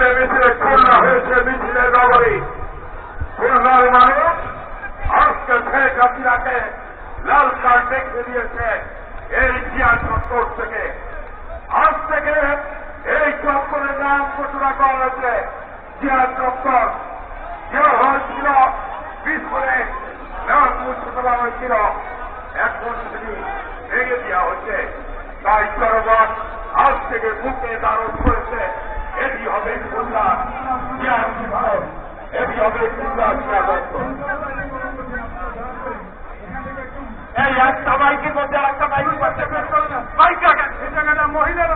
মিছিলে মিছিলে খুলনা হয়েছে, মিছিলে নগরী। খুলনার মানুষ আজকে শেখ হাসিনাকে লাল কার্ড দেখে দিয়েছে এই জিয়া চত্বর থেকে। আজ থেকে এই চত্বরের নাম ঘোষণা করা হয়েছে জিয়া চত্বর। যে হয়েছিল বিস্ফোরে নাম মুছে ফেলা হয়েছিল। এখন সেটি ভেঙে দেওয়া হচ্ছে তাই জনগণ আজ থেকে বুকে দারণ করেছে এটি হবে খুলনা জিয়া এটি হবে এই একটা বাইকের মধ্যে একটা বাইক বাইক রাখেন এই জায়গাটা মহিলাদের